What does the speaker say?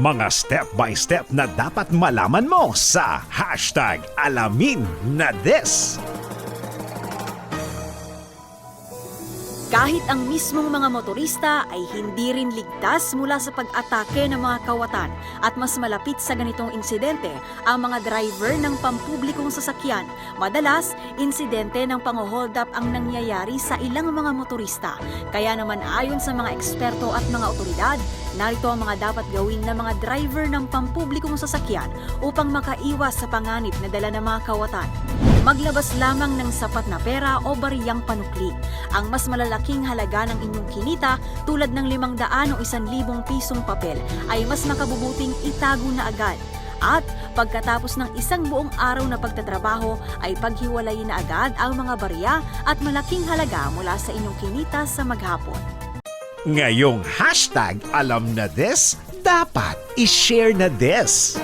Mga step-by-step na dapat malaman mo sa hashtag alamin na this. Kahit ang mismong mga motorista ay hindi rin ligtas mula sa pag-atake ng mga kawatan at mas malapit sa ganitong insidente ang mga driver ng pampublikong sasakyan. Madalas, insidente ng pang-hold up ang nangyayari sa ilang mga motorista. Kaya naman ayon sa mga eksperto at mga otoridad, narito ang mga dapat gawin ng mga driver ng pampublikong sasakyan upang makaiwas sa panganib na dala ng mga kawatan. Maglabas lamang ng sapat na pera o bariyang panukli. Ang mas malalaking halaga ng inyong kinita tulad ng 500 o 1,000 pisong papel ay mas makabubuting itago na agad. At pagkatapos ng isang buong araw na pagtatrabaho ay paghiwalayin na agad ang mga barya at malaking halaga mula sa inyong kinita sa maghapon. Ngayong hashtag alam na this, dapat i-share na this.